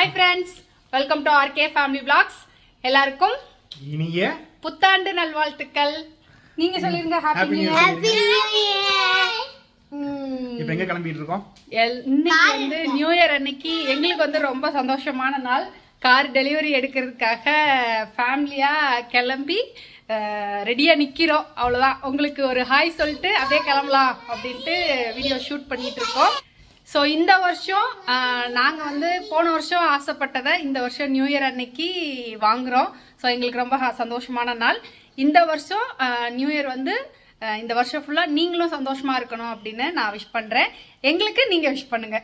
Hi friends welcome to RK family vlogs. எல்லாருக்கும் இனிய புத்தாண்டு நல்வாழ்த்துக்கள். நீங்க சொல்லிருங்க happy Happy new New year Year. இப்ப எங்க கிளம்பிட்டு இருக்கோம் இன்னைக்கு வந்து நியூ இயர் அன்னைக்கு எங்களுக்கு வந்து ரொம்ப சந்தோஷமான நாள். கார் டெலிவரி எடுக்கிறதுக்காக ஃபேமிலியா கிளம்பி ரெடியா நிக்கிறோம். அவ்வளவுதான். உங்களுக்கு ஒரு ஹாய் சொல்லிட்டு அப்படியே கிளம்பலாம் அப்படின்ட்டு வீடியோ ஷூட் பண்ணிட்டு இருக்கோம் ஸோ இந்த வருஷம் நாங்கள் வந்து போன வருஷம் ஆசைப்பட்டதை இந்த வருஷம் நியூ இயர் அன்னைக்கு வாங்குறோம். ஸோ எங்களுக்கு ரொம்ப சந்தோஷமான நாள். இந்த வருஷம் நியூ இயர் வந்து இந்த வருஷம் ஃபுல்லாக நீங்களும் சந்தோஷமா இருக்கணும் அப்படின்னு நான் விஷ் பண்ணுறேன் எங்களுக்கு நீங்கள் விஷ் பண்ணுங்க.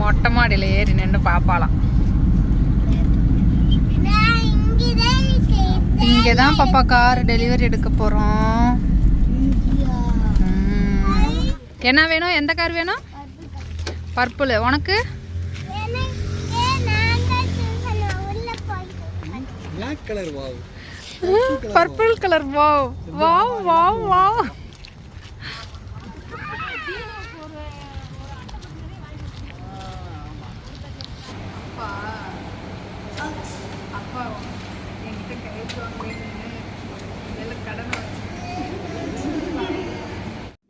மொட்டை மாடியில் ஏறி நின்று பார்ப்பாலாம் இங்கே தான் பாப்பா கார் டெலிவரி எடுக்க போகிறோம் என்ன வேணும்? எந்த கார் வேணும்? பர்பிள் உனக்கு? Black colour wow purple colour wow wow wow wow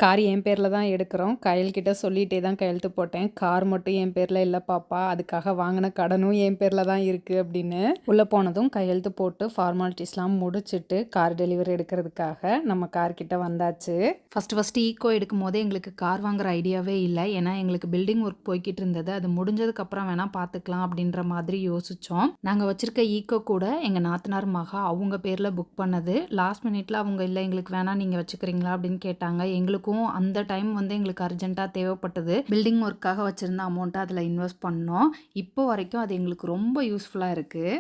car என் பேரில் தான் எடுக்கிறோம். கையல்கிட்ட சொல்லிகிட்டே தான் கையெழுத்து போட்டேன். கார் மட்டும் என் பேரில் இல்லை பாப்பா. அதுக்காக வாங்கின கடனும் என் பேரில் தான் இருக்குது அப்படின்னு. உள்ளே போனதும் கையெழுத்து போட்டு ஃபார்மாலிட்டிஸ்லாம் முடிச்சிட்டு கார் டெலிவரி எடுக்கிறதுக்காக நம்ம கார்கிட்ட வந்தாச்சு. ஃபஸ்ட்டு ஃபஸ்ட்டு ஈக்கோ எடுக்கும் போதே எங்களுக்கு கார் வாங்குற ஐடியாவே இல்லை. ஏன்னா எங்களுக்கு பில்டிங் ஒர்க் போய்கிட்டு இருந்தது. அது முடிஞ்சதுக்கப்புறம் வேணால் பார்த்துக்கலாம் அப்படின்ற மாதிரி யோசித்தோம் நாங்கள் வச்சுருக்க ஈக்கோ கூட எங்கள் நாத்தனார் மகா அவங்க பேரில் புக் பண்ணது. லாஸ்ட் மினிட்ல அவங்க இல்லை எங்களுக்கு வேணாம். நீங்கள் வச்சுக்கிறீங்களா? அப்படின்னு கேட்டாங்க. எங்களுக்கு இருக்கும். அந்த டைம் வந்து எங்களுக்கு அர்ஜென்ட்டாக தேவைப்பட்டது. பில்டிங் ஒர்க்காக வச்சுருந்த அமௌண்ட்டை அதில் இன்வெஸ்ட் பண்ணோம். இப்போ வரைக்கும் அது எங்களுக்கு ரொம்ப யூஸ்ஃபுல்லாக இருக்குது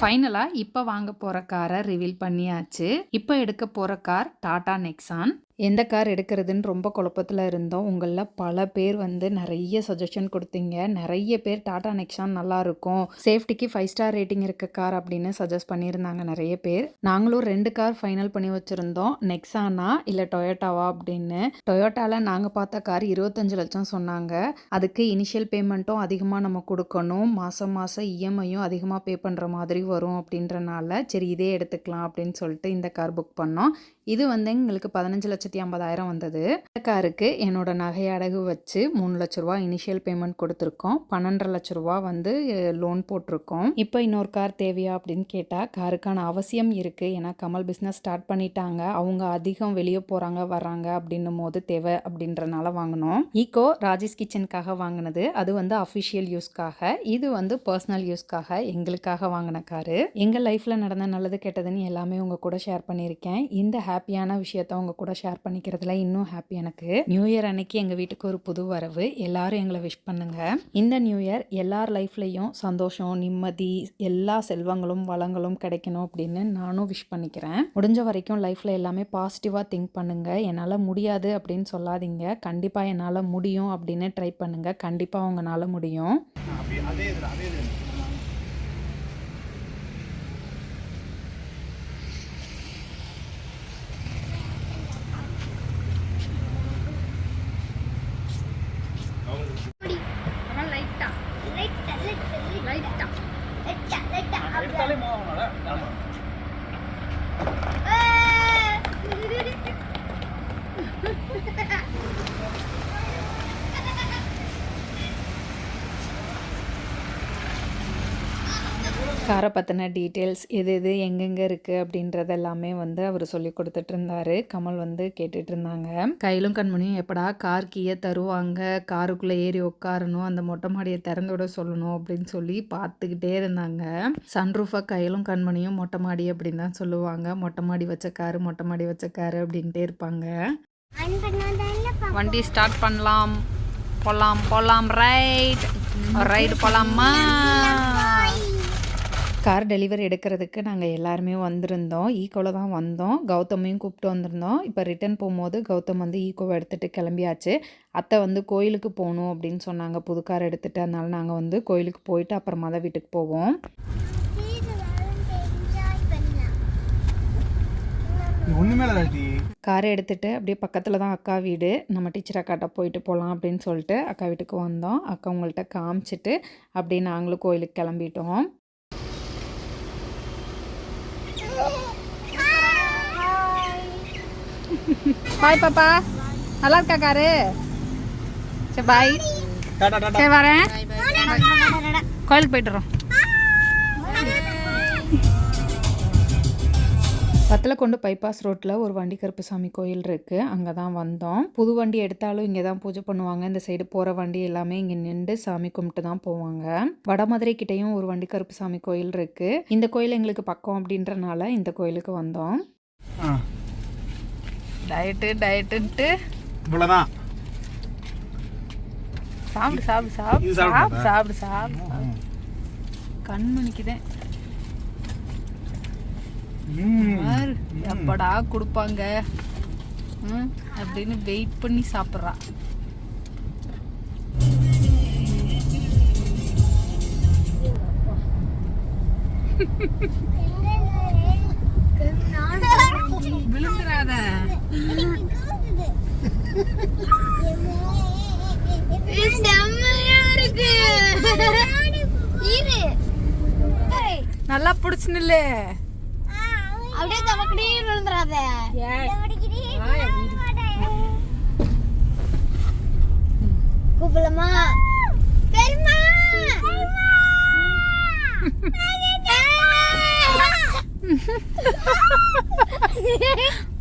ஃபைனலாக இப்போ வாங்க போகிற காரை ரிவீல் பண்ணியாச்சு. இப்போ எடுக்க போகிற கார் டாடா நெக்ஸான் எந்த கார் எடுக்கிறதுன்னு ரொம்ப குழப்பத்தில் இருந்தோம். உங்களில் பல பேர் வந்து நிறைய சஜஷன் கொடுத்தீங்க. நிறைய பேர் டாடா நெக்ஸான் நல்லாயிருக்கும் சேஃப்டிக்கு ஃபைவ் ஸ்டார் ரேட்டிங் இருக்க கார் அப்படின்னு சஜஸ்ட் பண்ணியிருந்தாங்க நிறைய பேர். நாங்களும் ரெண்டு கார் ஃபைனல் பண்ணி வச்சுருந்தோம். நெக்ஸானா இல்லை டொயோட்டாவா அப்படின்னு. டொயோட்டாவில் நாங்கள் பார்த்த கார் இருபத்தஞ்சு லட்சம் சொன்னாங்க. அதுக்கு இனிஷியல் பேமெண்ட்டும் அதிகமாக நம்ம கொடுக்கணும். மாதம் மாதம் இஎம்ஐயும் அதிகமாக பே பண்ணுற மாதிரி வரும் அப்படின்றனால சரி இதே எடுத்துக்கலாம் அப்படின்னு சொல்லிட்டு இந்த கார் புக் பண்ணோம். இது வந்து எங்களுக்கு பதினஞ்சு லட்சத்தி ஐம்பதாயிரம் வந்தது. காருக்கு என்னோட நகை அடகு வச்சு மூணு லட்ச ரூபா இனிஷியல் பேமெண்ட் கொடுத்துருக்கோம். பன்னெண்டரை லட்ச ரூபா வந்து லோன் போட்டிருக்கோம். இப்போ இன்னொரு கார் தேவையா அப்படின்னு கேட்டால் காருக்கான அவசியம் இருக்குது ஏன்னா கமல் பிஸ்னஸ் ஸ்டார்ட் பண்ணிட்டாங்க. அவங்க அதிகம் வெளியே போகிறாங்க வர்றாங்க அப்படின்னும் போது தேவை அப்படின்றனால வாங்கினோம். ஈகோ ராஜேஷ் கிச்சனுக்காக வாங்கினது. அது வந்து அஃபிஷியல் யூஸ்க்காக இது வந்து பர்சனல் யூஸ்க்காக எங்களுக்காக வாங்கின காரு எங்கள் லைஃப்பில் நடந்த நல்லது கெட்டதுன்னு எல்லாமே உங்கள் கூட ஷேர் பண்ணியிருக்கேன். இந்த ஹாப்பியான விஷயத்த உங்கள் கூட ஷேர் பண்ணிக்கிறதுல இன்னும் ஹாப்பி எனக்கு. நியூ இயர் அன்னைக்கு எங்கள் வீட்டுக்கு ஒரு புது வரவு. எல்லாரும் எங்களை விஷ் பண்ணுங்க. இந்த நியூ இயர் எல்லார் லைஃப்லேயும் சந்தோஷம் நிம்மதி எல்லா செல்வங்களும் வளங்களும் கிடைக்கணும் அப்படின்னு நானும் விஷ் பண்ணிக்கிறேன். முடிஞ்ச வரைக்கும் லைஃப்பில் எல்லாமே பாசிட்டிவாக திங்க் பண்ணுங்க. என்னால் முடியாது அப்படின்னு சொல்லாதீங்க. கண்டிப்பாக என்னால் முடியும் அப்படின்னு ட்ரை பண்ணுங்க. கண்டிப்பாக உங்களால் முடியும். அதே அதே இதுல லைட்டா லைட்டா எடுத்தாலே மோகம்ல ஆமா காரை பற்றின டீட்டெயில்ஸ் எது எது எங்கெங்கே இருக்குது அப்படின்றது எல்லாமே வந்து அவர் சொல்லி கொடுத்துட்டு இருந்தாரு கமல் வந்து கேட்டுட்டு இருந்தாங்க கையிலும் கண்மணியும் எப்படா கார் கீயை தருவாங்க? காருக்குள்ளே ஏறி உட்காரணும் அந்த மொட்டை மாடியை திறந்து விட சொல்லணும் அப்படின்னு சொல்லி பார்த்துக்கிட்டே இருந்தாங்க. சன்ரூஃபை கையிலும் கண்மணியும் மொட்டை மாடி அப்படின்னு தான் சொல்லுவாங்க. மொட்டை மாடி வச்ச காரு மொட்டை மாடி வச்ச காரு அப்படின்ட்டே இருப்பாங்க. வண்டி ஸ்டார்ட் பண்ணலாம். போலாம் போலாம் ரைட் ரைடு போலாமா? கார் டெலிவரி எடுக்கிறதுக்கு நாங்கள் எல்லாருமே வந்திருந்தோம். ஈக்கோவில் தான் வந்தோம். கௌதமையும் கூப்பிட்டு வந்திருந்தோம். இப்போ ரிட்டர்ன் போகும்போது கௌதம் வந்து ஈக்கோவை எடுத்துகிட்டு கிளம்பியாச்சு. அத்தை வந்து கோயிலுக்கு போகணும் அப்படின்னு சொன்னாங்க. புது கார் எடுத்துகிட்டு அதனால நாங்கள் வந்து கோயிலுக்கு போயிட்டு அப்புறமா தான் வீட்டுக்கு போவோம். காரை எடுத்துகிட்டு அப்படியே பக்கத்தில் தான் அக்கா வீடு. நம்ம டீச்சர் அக்காட்ட போயிட்டு போகலாம் அப்படின்னு சொல்லிட்டு அக்கா வீட்டுக்கு வந்தோம். அக்கா உங்கள்கிட்ட காமிச்சிட்டு அப்படியே நாங்களும் கோயிலுக்கு கிளம்பிட்டோம். பாய் பாப்பா நல்லா இருக்கா காரு? சரி பாய் சரி வரேன். கோயிலுக்கு போயிட்டு வரோம். வத்தலக்கொண்டு பைபாஸ் ரோட்டில் ஒரு வண்டி கருப்புசாமி கோயில் இருக்குது அங்கே தான் வந்தோம். புது வண்டி எடுத்தாலும் இங்கே தான் பூஜை பண்ணுவாங்க. இந்த சைடு போகிற வண்டி எல்லாமே இங்கே நின்று சாமி கும்பிட்டு தான் போவாங்க. வடமதுரை கிட்டேயும் ஒரு வண்டி கருப்புசாமி கோயில் இருக்குது இந்த கோயில் எங்களுக்கு பக்கம் அப்படின்றனால இந்த கோயிலுக்கு வந்தோம். ஆ. டயட்டு டயட்டுன்ட்டு இவ்வளோதான் சாப்பிடு சாப்பிடு சாப்பிடு இது சாப்பிடுறதா? சாப்பிடு சாப்பிடு கண்மணிக்குதேன் எப்படா கொடுப்பாங்க? ம், அப்படின்னு வெயிட் பண்ணி சாப்பிட்றா. விழுந்துடாத நல்லா பிடிச்சு நில்லு. அப்படியே கூப்பிடலாமா? பெருமா!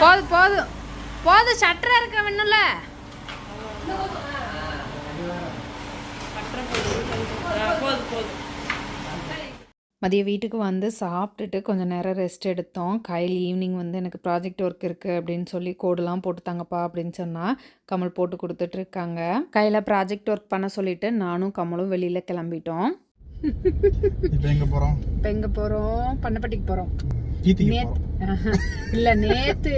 போதும் போதும் போதும் சட்டரா இருக்க வேணும்ல மதிய வீட்டுக்கு வந்து சாப்பிட்டுட்டு கொஞ்சம் நேரம் ரெஸ்ட் எடுத்தோம். கையில் ஈவினிங் வந்து எனக்கு ப்ராஜெக்ட் ஒர்க் இருக்குது அப்படின்னு சொல்லி கோடெலாம் போட்டு தாங்கப்பா அப்படின்னு சொன்னால் கமல் போட்டு கொடுத்துட்ருக்காங்க கையில் ப்ராஜெக்ட் ஒர்க் பண்ண சொல்லிட்டு நானும் கமலும் வெளியில் கிளம்பிட்டோம். இப்போ எங்க போறோம்? இப்போ எங்கே போகிறோம் பண்ணப்பட்டிக்கு போகிறோம் இல்ல நேத்து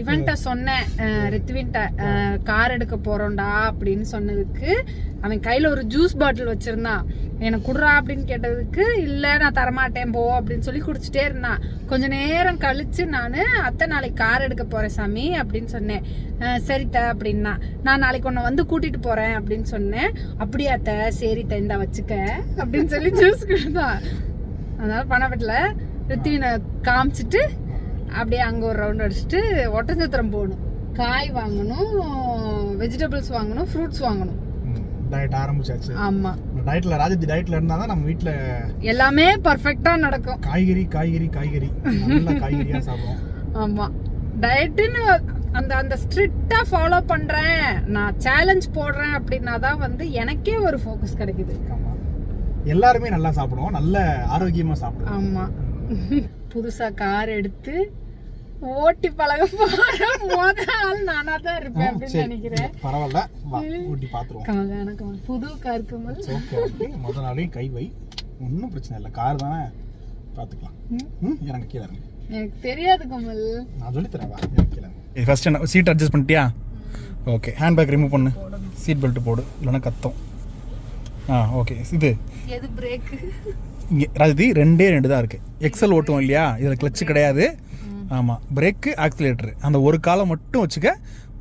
இவன்ட்ட சொன்னேன். ரித்வின்ட்ட கார் எடுக்க போறோம்டா அப்படின்னு சொன்னதுக்கு அவன் கையில ஒரு ஜூஸ் பாட்டில் வச்சிருந்தான். எனக்கு குடுறா அப்படின்னு கேட்டதுக்கு இல்ல நான் தரமாட்டேன் போ அப்படின்னு சொல்லி குடிச்சிட்டே இருந்தான். கொஞ்ச நேரம் கழிச்சு நான் அத்தை நாளைக்கு கார் எடுக்க போறேன் சாமி அப்படின்னு சொன்னேன். சரித்த அப்படின்னா. நான் நாளைக்கு உன்னை வந்து கூட்டிட்டு போறேன் அப்படின்னு சொன்னேன். அப்படியே அத்தை? சரித்த இந்தா வச்சுக்க அப்படின்னு சொல்லி ஜூஸ் கொடுத்தான். அதனால பணப்பட்டில் ரித்வினை காமிச்சிட்டு அப்படியே அங்கே ஒரு ரவுண்ட் அடிச்சுட்டு ஒட்டஞ்சத்திரம் போகணும். காய் வாங்கணும் வெஜிடபிள்ஸ் வாங்கணும் ஃப்ரூட்ஸ் வாங்கணும். டயட் ஆரம்பிச்சாச்சு. ஆமாம் டயட்ல ராஜதி டயட்ல இருந்தா தான் நம்ம வீட்ல எல்லாமே பர்ஃபெக்டாக நடக்கும். காய்கறி காய்கறி காய்கறி. நல்ல காய்கறியா சாப்பிடுவோம். ஆமாம் டயட்டுன்னு அந்த அந்த ஸ்ட்ரிக்டாக ஃபாலோ பண்ணுறேன் நான் சேலஞ்ச் போடுறேன் அப்படின்னா தான் வந்து எனக்கே ஒரு ஃபோக்கஸ் கிடைக்குது. ஆமா. எல்லாருமே நல்லா சாப்பிடுவோம். நல்ல ஆரோக்கியமா சாப்பிடுவோம். ஆமாம் புதுசாக கார் எடுத்து ஓட்டி பழக போகிற மொத ஆள் நானாக தான் இருப்பேன் அப்படின்னு நினைக்கிறேன். பரவாயில்ல. வா ஊட்டி பாத்துருவோம். புது கார் கமல் ஓகே ஓகே முத நாளே கை வை. ஒன்றும் பிரச்சனை இல்லை. கார் தானே? பார்த்துக்கலாம் ம். இறங்க கீழே இறங்க. எனக்கு தெரியாது கமல் நான் சொல்லி தரேன் வா இறங்க கீழே ஃபர்ஸ்ட் என்ன சீட் அட்ஜஸ்ட் பண்ணிட்டியா? ஓகே ஹேண்ட் பேக் ரிமூவ் பண்ணு. சீட் பெல்ட் போடு. இல்லைன்னா கத்தும். ஆ ஓகே இது. எது பிரேக்கு ராஜதி ரெண்டே ரெண்டு தான் இருக்குது எக்ஸல் ஓட்டுவோம் இல்லையா? இதில் கிளச்சு கிடையாது. ஆமாம் பிரேக்கு ஆக்சிலேட்டர் அந்த ஒரு காலை மட்டும் வச்சுக்க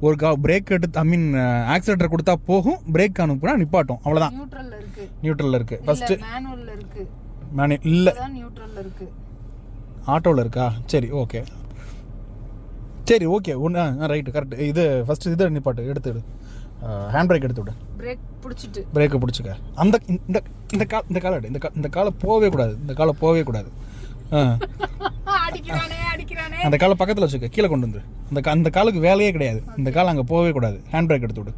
ஒரு கா பிரேக் எடுத்து ஐ மீன் ஆக்சிலேட்டர் கொடுத்தா போகும். பிரேக் அனுப்புனா நிப்பாட்டும். அவ்வளோதான் நியூட்ரல்ல இருக்கு. நியூட்ரலில் இருக்குது ஃபஸ்ட்டு மேனே இல்லை. ஆட்டோவில் இருக்கா. சரி ஓகே சரி ஓகே ஒன்று ரைட்டு கரெக்ட் இது ஃபஸ்ட்டு இதை நிப்பாட்டு. எடுத்து விடு ஹேண்ட் பிரேக் எடுத்து விடு. பிரேக் பிடிச்சிட்டு. பிரேக்கை பிடிச்சிக்க. அந்த இந்த இந்த கால் இந்த காலை இந்த இந்த காலை போகவே கூடாது. இந்த காலை போகவே கூடாது. அந்த காலை பக்கத்தில் வச்சுக்க. கீழே கொண்டு வந்து. அந்த அந்த காலுக்கு வேலையே கிடையாது. இந்த கால் அங்கே போகவே கூடாது. ஹேண்ட் பிரேக் எடுத்து விடு.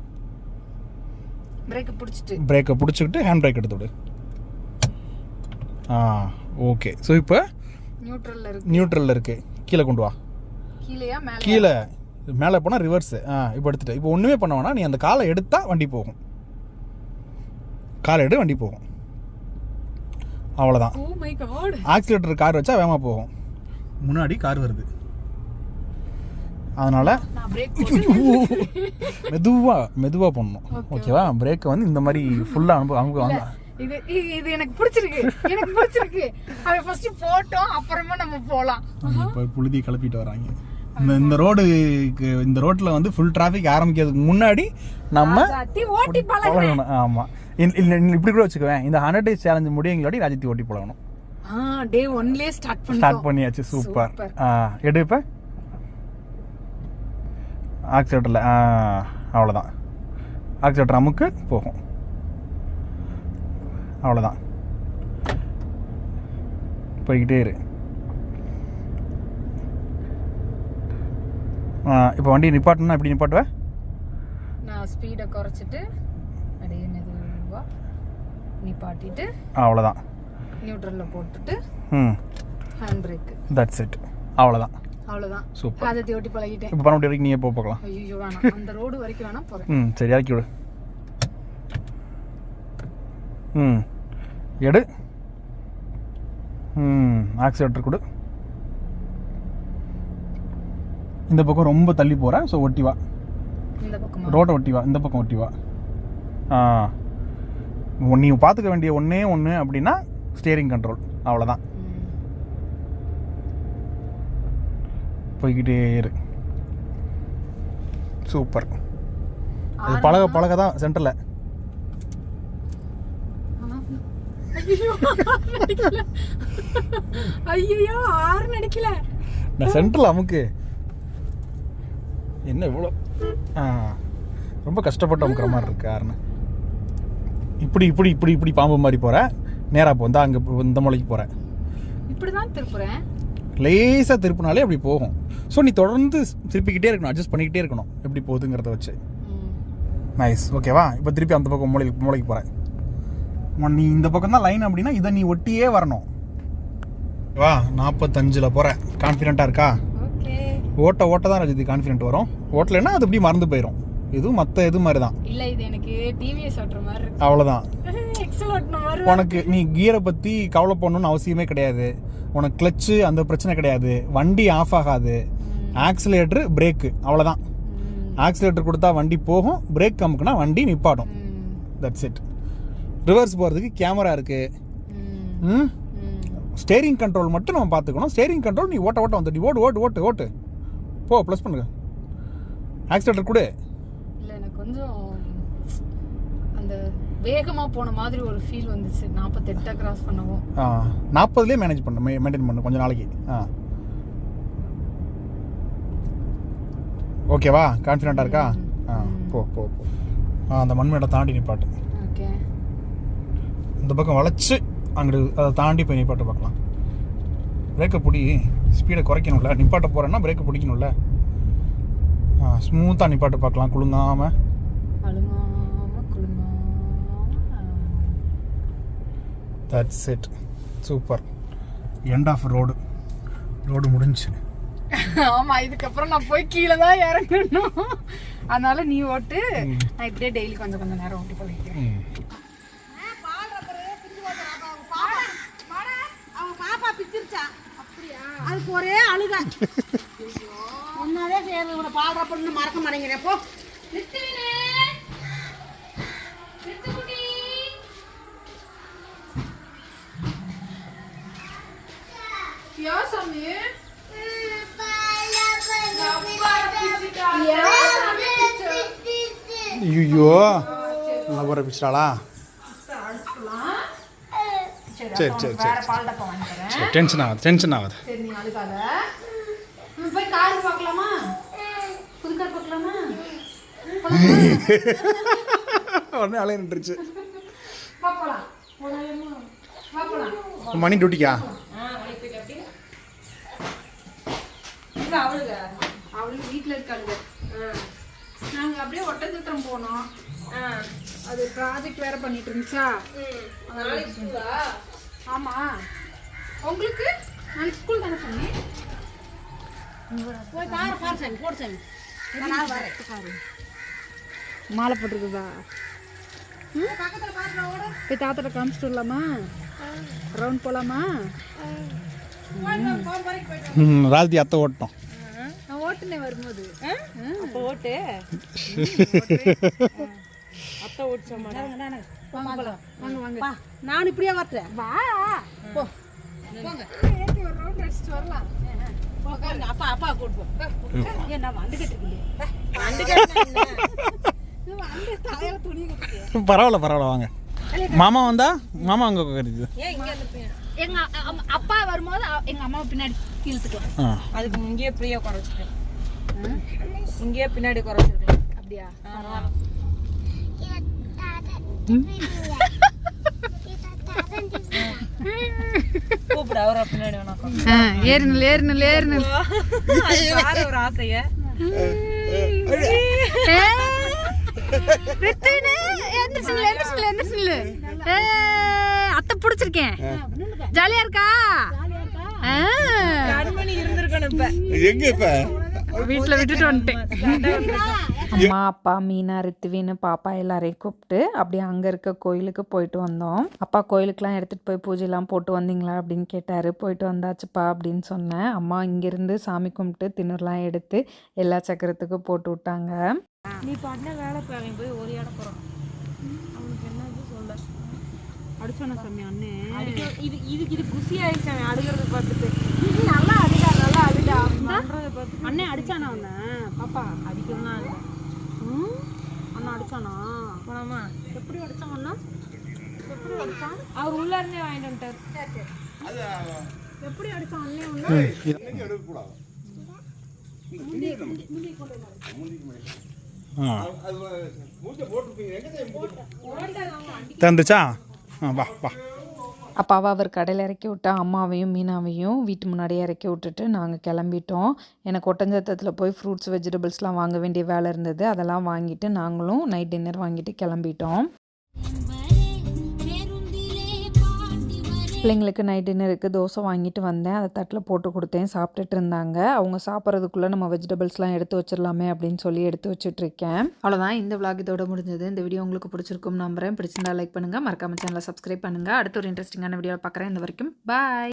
பிரேக் பிடிச்சிட்டு. பிரேக்கை பிடிச்சிக்கிட்டு ஹேண்ட் பிரேக் எடுத்து விடு. ஆ ஓகே. ஸோ இப்போ நியூட்ரல்ல இருக்கு. நியூட்ரலில் இருக்குது கீழே கொண்டு வா. கீழே. மேலே போனால் ரிவர்ஸு ஆ இப்போ எடுத்துட்டு. இப்போ ஒன்றுமே பண்ண வேணாம். நீ அந்த காலை எடுத்தா வண்டி போகும். காலை எடு வண்டி போகும். அவ்வளோதான் ஆக்சிலேட்டர் கார் வச்சா வேகமாக போகும். முன்னாடி கார் வருது. அதனால் மெதுவாக மெதுவாக பண்ணணும் ஓகேவா? பிரேக்கை வந்து இந்த மாதிரி ஃபுல்லாக அனுபவம் அவங்க வாங்க இது இது- எனக்கு பிடிச்சிருக்கு. எனக்கு பிடிச்சிருக்கு. ஃபர்ஸ்ட் போட்டோம் அப்புறமா நம்ம போலாம் இப்போ புழுதி கிளப்பிட்டு வராங்க. இந்த இந்த ரோடுக்கு இந்த ரோட்டில் வந்து ஃபுல் டிராஃபிக் ஆரம்பிக்கிறதுக்கு முன்னாடி நம்ம ஓட்டி பழக பழகணும். இல்லை இப்படி கூட வச்சுக்குவேன் இந்த ஹண்ட்ரட் டேஸ் சேலஞ்சு முடியுங்களோடி ராஜத்தி ஓட்டி பழகணும். டே ஒன்லயே ஸ்டார்ட் ஸ்டார்ட் பண்ணிட்டோம். பண்ணியாச்சு. சூப்பர் எடு இப்போ. ஆக்சிலேட்டரில் ஆ அவ்வளோதான் ஆக்சிலேட்டர் அமுக்கு போகும். அவ்வளோதான் போய்கிட்டே இரு. இப்போ வண்டி நிப்பாட்டணும்னா எப்படி நிப்பாட்டுவேன் நான் ஸ்பீடை குறைச்சிட்டு அப்படியே மெதுவா நிப்பாட்டிட்டு அவ்வளோதான் நியூட்ரல்ல போட்டுட்டு ம். ஹேண்ட் பிரேக் தட்ஸ் இட் அவ்வளோதான் அவ்வளவுதான். சூப்பர் ராஜாத்தி ஓட்டி பழகிட்டேன். இப்போ பண்ண வரைக்கும் நீயே போ பார்க்கலாம் ஐயோ வேணாம். அந்த ரோடு வரைக்கும் வேணா போறேன். ம் சரி இறக்கி விடு. ம். எடு. ம் ஆக்சிலேட்டர் கொடு. இந்த பக்கம் ரொம்ப தள்ளி போகிற ஸோ ஒட்டி வா ரோட்டை ஒட்டி வா இந்த பக்கம் ஒட்டி வா நீ பார்த்துக்க வேண்டிய ஒன்றே ஒன்று அப்படின்னா ஸ்டியரிங் கண்ட்ரோல் அவ்வளோதான். போய்கிட்டே இரு. சூப்பர் இது பழக பழக தான் சென்டரில் ஐயோ ஆறு நடிக்கல. நான் சென்ட்ரல் அமுக்கு. என்ன இவ்வளோ? ரொம்ப கஷ்டப்பட்டு அமுக்கிற மாதிரி இருக்கு யாருன்னு. இப்படி இப்படி இப்படி இப்படி பாம்பு மாதிரி போகிறேன் நேராக போ அங்கே இந்த மூலைக்கு போகிறேன் இப்படிதான் திருப்புறேன். லேசாக திருப்பினாலே அப்படி போகும். ஸோ நீ தொடர்ந்து திருப்பிக்கிட்டே இருக்கணும் அட்ஜஸ்ட் பண்ணிக்கிட்டே இருக்கணும் எப்படி போகுதுங்கிறத வச்சு. நைஸ் ஓகேவா இப்போ திருப்பி அந்த பக்கம் மூலைக்கு மூலைக்கு போகிறேன் நீ இந்த பக்கம் தான் லைன் அப்படின்னா இதை நீ ஒட்டியே வரணும். வா நாற்பத்தஞ்சில் போகிறேன் கான்ஃபிடென்ட்டாக இருக்கா? ஓட்ட ஓட்ட தான் ரஜிதி கான்ஃபிடென்ட் வரும். ஓட்டலைன்னா அது இப்படி மறந்து போயிடும் இதுவும் மற்ற இது மாதிரி தான் இல்ல இது எனக்கு டிவிஎஸ் ஓட்டுற மாதிரி அவ்வளோதான் உனக்கு நீ கியரை பற்றி கவலை பண்ணணும்னு அவசியமே கிடையாது. உனக்கு கிளச்சு அந்த பிரச்சனை கிடையாது. வண்டி ஆஃப் ஆகாது. ஆக்சிலேட்டர் பிரேக்கு அவ்வளோதான் ஆக்சிலேட்டர் கொடுத்தா வண்டி போகும். பிரேக் கமுக்குனா வண்டி நிப்பாடும் தட்ஸ் இட் ரிவர்ஸ் போகிறதுக்கு கேமரா இருக்குது ஸ்டேரிங் கண்ட்ரோல் மட்டும் நம்ம பார்த்துக்கணும். ஸ்டேரிங் கண்ட்ரோல் நீ ஓட்ட ஓட்ட வந்துட்டு ஓட்டு ஓட்டு ஓட்டு ஓட்டு. போ ப்ளஸ் பண்ணுங்க. ஆக்சிலேட்டர் கொடு. இல்ல எனக்கு கொஞ்சம் அந்த வேகமா போன மாதிரி ஒரு ஃபீல் வந்துச்சு. நாற்பத்தெட்டா கிராஸ் பண்ணவும். ஆ நாற்பதுலேயே மேனேஜ் பண்ணு மெயின்டைன் பண்ணு கொஞ்சம் நாளைக்கு. ஆ. ஓகேவா கான்ஃபிடென்ட்டாக இருக்கா? ஆ போ போ போ. ஆ அந்த மண்மேடை தாண்டி நிப்பாட்டு ஓகே. இந்த பக்கம் வளைச்சு அங்கிட்டு அதை தாண்டி போய் நிப்பாட்ட பார்க்கலாம் பிரேக்கை பிடி. ஸ்பீடை குறைக்கணும்ல. நிப்பாட்ட போகிறேன்னா பிரேக்கை பிடிக்கணும்ல. ஸ்மூத்தாக நிப்பாட்ட பார்க்கலாம். குலுங்காமல் that's it super end of road road முடிஞ்சு ஆமா இதுக்கப்புறம் நான் போய் கீழே தான் இறங்கணும். அதனால நீ ஓட்டு. நான் இப்படியே டெய்லி கொஞ்சம் கொஞ்சம் நேரம் ஓட்டி பழகிக்கிறேன் ம் அவங்க பாப்பா பிச்சிருச்சா அதுக்கு ஒரே அழுக. ஒன்னாவே சேர்ந்து இவனை பாடுறப்ப இன்னும் மறக்க மாட்டேங்கிறேன். போ. சாமி? ஐயோ நபரை பிடிச்சிட்டாளா சரி சரி சரி சரி டென்ஷன் ஆகாது டென்ஷன் ஆகாது. சரி நீ அழுகாத. போய் கார் பார்க்கலாமா? புது கார் பார்க்கலாமா? உடனே அலைய நின்றுச்சு. மணி டியூட்டிக்கா அவளுங்க. அவளுக்கு வீட்டில் இருக்காளுங்க. நாங்கள் அப்படியே ஒட்டச்சத்திரம் போனோம். அது ப்ராஜெக்ட் வேற பண்ணிட்டு இருந்துச்சா? ஆமா. உங்களுக்கு? நாளைக்கு ஸ்கூல் தானே சாமி போய் காரை பாரு சாமி போடு சாமி. நான் வரேன். மாலை போட்டிருக்குதா? பக்கத்துல பாரு நான் ஓட. போய் தாத்தாட்ட காமிச்சிட்டு வரலாமா? ரவுண்ட் போகலாமா ராஜதி அத்தை ஓட்டோம் நான் ஓட்டுனே வரும்போது. அப்போ ஓட்டு. அத்தை ஓடிச்சா வாங்க நானு. இப்படியே வரட்டேன் வா. போ. ஒரு ரவுண்ட் அடிச்சுட்டு வரலாம். உட்காருங்க. அப்பா அப்பா கூட்டு போ. நான் வந்துகிட்டு இருக்கேன் பரவாயில்ல பரவாயில்ல வாங்க. மாமா வந்தா? மாமா அங்கே உட்காருது எங்க அப்பா வரும்போது எங்க அம்மாவை பின்னாடி இழுத்துக்கலாம் அதுக்கு இங்கேயே ஃப்ரீயா குறை வச்சிருக்கேன் இங்கேயே பின்னாடி குறை வச்சிருக்கலாம் அப்படியா கூப்பிடு அவரை பின்னாடி வேணா ஏறினல் ஏறினல் ஏறினல் ஒரு ஆசைய. அத்தை பிடிச்சிருக்கேன். ஜாலியா இருக்கா? எங்க இப்ப? வீட்டில் விட்டுட்டு வந்துட்டேன். அம்மா அப்பா மீனா ரித்துவின்னு பாப்பா எல்லாரையும் கூப்பிட்டு அப்படியே அங்கே இருக்க கோயிலுக்கு போயிட்டு வந்தோம். அப்பா கோயிலுக்குலாம் எடுத்துகிட்டு போய் பூஜைலாம் போட்டு வந்தீங்களா அப்படின்னு கேட்டார். போயிட்டு வந்தாச்சுப்பா அப்படின்னு சொன்னேன். அம்மா இங்கேருந்து சாமி கும்பிட்டு திண்ணூர்லாம் எடுத்து எல்லா சக்கரத்துக்கும் போட்டு விட்டாங்க. நீ பண்ண வேலை அவன் போய் ஒரு இடம் போறான். அவனுக்கு என்ன இது சொல்ல? அடிச்சான சாமி அண்ணே. இது இதுக்கு இது குசி ஆயிடுச்சு அழுகிறத பார்த்துட்டு. நல்லா அழுடா நல்லா அழுடா அண்ணே அடிச்சானா அவனை? பாப்பா அடிக்கலாம் இல்லை? அண்ணா அடிச்சானா? போலாமா? எப்படி அடிச்சான் அண்ணா? எப்படி அடிச்சான் அவர் உள்ள இருந்தே வாங்கிட்டு வந்துட்டார். எப்படி அடிச்சான் அண்ணே ஒண்ணு ஆ. தந்துச்சா ஆ வா வா. அப்பாவை அவர் கடையில் இறக்கி விட்டா அம்மாவையும் மீனாவையும் வீட்டு முன்னாடியே இறக்கி விட்டுட்டு நாங்கள் கிளம்பிட்டோம். எனக்கு ஒட்டஞ்சத்தத்தில் போய் ஃப்ரூட்ஸ் வெஜிடபிள்ஸ்லாம் வாங்க வேண்டிய வேலை இருந்தது. அதெல்லாம் வாங்கிட்டு நாங்களும் நைட் டின்னர் வாங்கிட்டு கிளம்பிட்டோம். பிள்ளைங்களுக்கு நைட் டின்னருக்கு தோசை வாங்கிட்டு வந்தேன். அதை தட்டில் போட்டு கொடுத்தேன். சாப்பிட்டுட்டு இருந்தாங்க. அவங்க சாப்பிட்றதுக்குள்ளே நம்ம வெஜிடபிள்ஸ்லாம் எடுத்து வச்சிடலாமே அப்படின்னு சொல்லி எடுத்து வச்சுட்ருக்கேன் அவ்வளோதான் இந்த விளாக் இதோட முடிஞ்சது. இந்த வீடியோ உங்களுக்கு பிடிச்சிருக்கும் நம்புறேன். பிடிச்சிருந்தா லைக் பண்ணுங்கள் மறக்காம சேனலை சப்ஸ்கிரைப் பண்ணுங்கள் அடுத்த ஒரு இன்ட்ரெஸ்டிங்கான வீடியோ பார்க்குறேன். இந்த வரைக்கும் பாய்